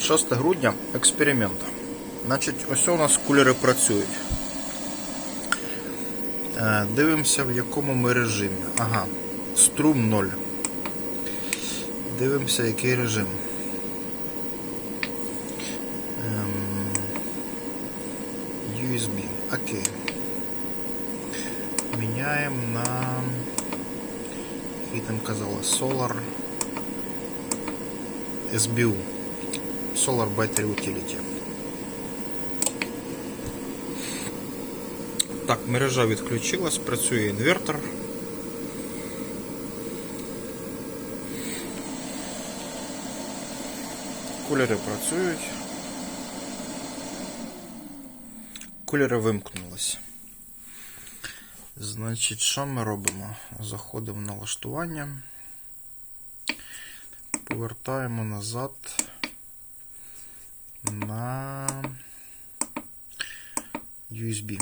6 грудня експеримент. Значить, ось у нас кулери працюють. Е, Дивимося, в якому ми режимі. Ага, струм 0. Дивимося, який режим. Ем, USB. Окей. Міняємо на. Який там казали? Solar SBU. Solar Battery Utility. Так, мережа відключилась, працює інвертор. Кулери працюють. Кулери вимкнулись. Значить, що ми робимо? Заходимо в налаштування, повертаємо назад на USB.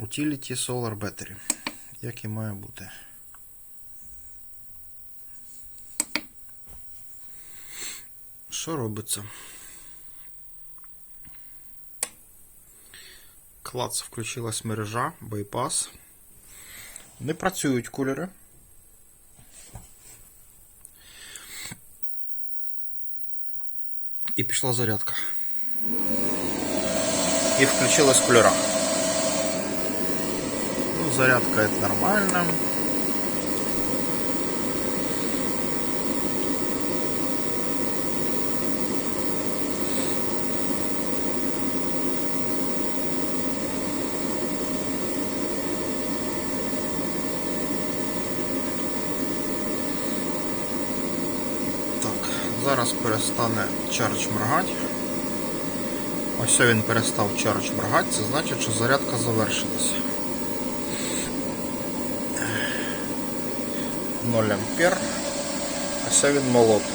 Utility Solar Battery. Як і має бути. Що робиться? Клац, включилась мережа, байпас. Не працюють кулери. І пішла зарядка. І включилась кулера. Ну, зарядка это нормально. Так, зараз перестане чардж моргати. Ось він перестав чардж моргати, це значить, що зарядка завершилася. 0 ампер. Ось він молотить.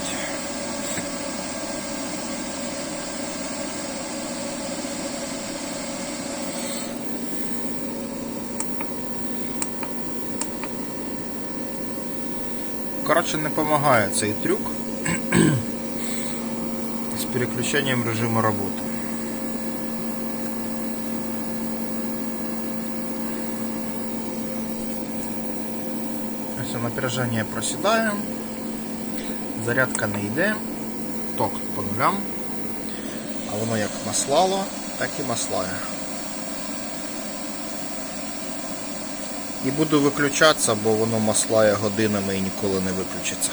Коротше, не допомагає цей трюк з переключенням режиму роботи. Все, напряжение проседає, зарядка не йде, ток по нулям, а воно як маслало, так і маслає. І буду виключатися, бо воно маслає годинами і ніколи не виключиться.